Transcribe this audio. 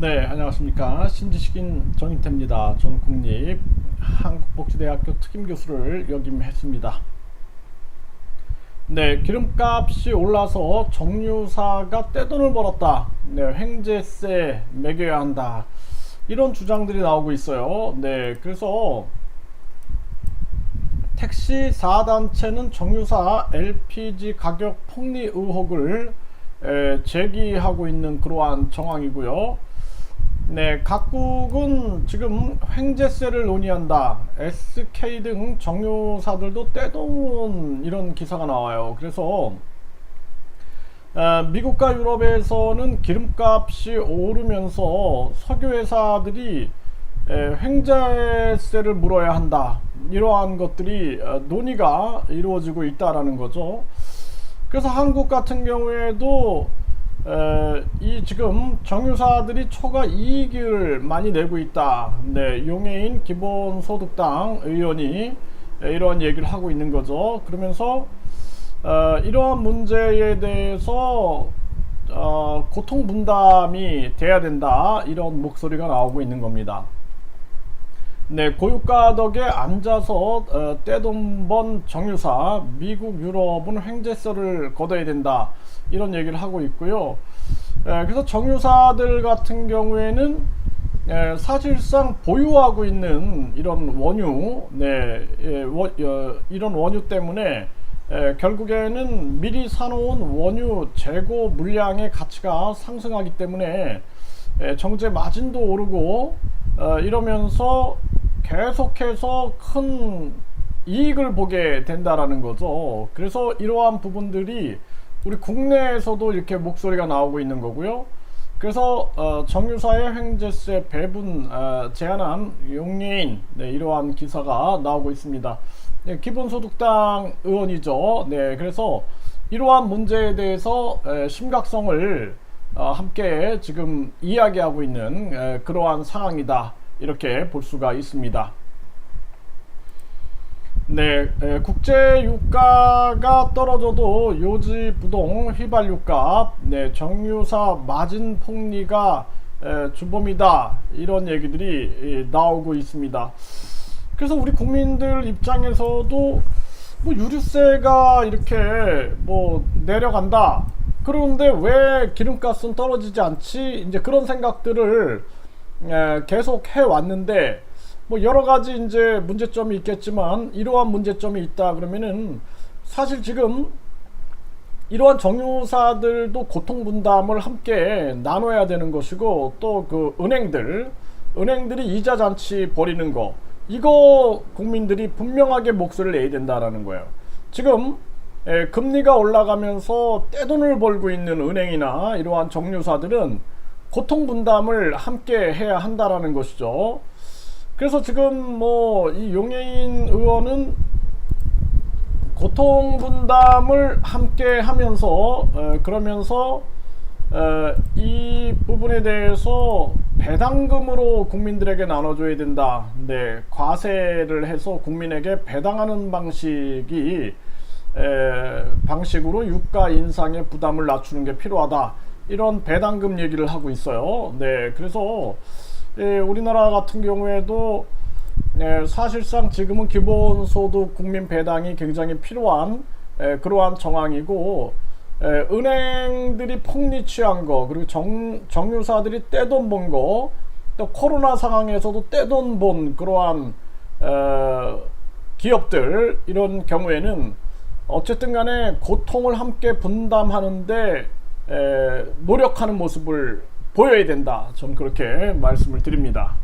네, 안녕하십니까. 신지식인 정인태입니다. 전 국립 한국복지대학교 특임교수를 역임했습니다. 네, 기름값이 올라서 정유사가 떼돈을 벌었다. 네, 횡재세 매겨야 한다. 이런 주장들이 나오고 있어요. 네, 그래서 택시 4단체는 정유사 LPG 가격 폭리 의혹을 에, 제기하고 있는 그러한 정황이고요. 네, 각국은 지금 횡재세를 논의한다. SK 등 정유사들도 떼돈 이런 기사가 나와요. 그래서 어, 미국과 유럽에서는 기름값이 오르면서 석유회사들이 에, 횡재세를 물어야 한다. 이러한 것들이 어, 논의가 이루어지고 있다라는 거죠. 그래서 한국 같은 경우에도 에, 이 지금 정유사들이 초과 이익을 많이 내고 있다. 네, 용해인 기본소득당 의원이 에, 이러한 얘기를 하고 있는 거죠. 그러면서 어, 이러한 문제에 대해서 어, 고통 분담이 돼야 된다. 이런 목소리가 나오고 있는 겁니다. 네, 고유가 덕에 앉아서 어, 떼돈 번 정유사 미국 유럽은 횡재세를 걷어야 된다 이런 얘기를 하고 있고요. 에, 그래서 정유사들 같은 경우에는 에, 사실상 보유하고 있는 이런 원유, 네, 예, 원, 어, 이런 원유 때문에 에, 결국에는 미리 사놓은 원유 재고 물량의 가치가 상승하기 때문에 에, 정제 마진도 오르고 어, 이러면서 계속해서 큰 이익을 보게 된다라는 거죠. 그래서 이러한 부분들이 우리 국내에서도 이렇게 목소리가 나오고 있는 거고요. 그래서 어, 정유사의 횡재세 배분 어, 제한한 용예인 네, 이러한 기사가 나오고 있습니다. 네, 기본소득당 의원이죠. 네, 그래서 이러한 문제에 대해서 에, 심각성을 어, 함께 지금 이야기하고 있는 에, 그러한 상황이다. 이렇게 볼 수가 있습니다. 네, 에, 국제 유가가 떨어져도 요지 부동 휘발유값, 네, 정유사 마진 폭리가 에, 주범이다 이런 얘기들이 에, 나오고 있습니다. 그래서 우리 국민들 입장에서도 뭐 유류세가 이렇게 뭐 내려간다. 그런데 왜 기름값은 떨어지지 않지? 이제 그런 생각들을 에, 계속 해 왔는데 뭐 여러 가지 이제 문제점이 있겠지만 이러한 문제점이 있다 그러면은 사실 지금 이러한 정유사들도 고통 분담을 함께 나눠야 되는 것이고 또 그 은행들 은행들이 이자 잔치 벌이는 거 이거 국민들이 분명하게 목소리를 내야 된다라는 거예요. 지금 에, 금리가 올라가면서 떼돈을 벌고 있는 은행이나 이러한 정유사들은 고통 분담을 함께 해야 한다라는 것이죠. 그래서 지금 뭐 이 용해인 의원은 고통 분담을 함께 하면서 에, 그러면서 에, 이 부분에 대해서 배당금으로 국민들에게 나눠줘야 된다. 네, 과세를 해서 국민에게 배당하는 방식이 에, 방식으로 유가 인상의 부담을 낮추는 게 필요하다. 이런 배당금 얘기를 하고 있어요. 네, 그래서 예, 우리나라 같은 경우에도 예, 사실상 지금은 기본소득 국민 배당이 굉장히 필요한 예, 그러한 정황이고 예, 은행들이 폭리 취한 거 그리고 정, 정유사들이 떼돈 번 거 또 코로나 상황에서도 떼돈 본 그러한 어, 기업들 이런 경우에는 어쨌든 간에 고통을 함께 분담하는데 에, 노력하는 모습을 보여야 된다. 저는 그렇게 말씀을 드립니다.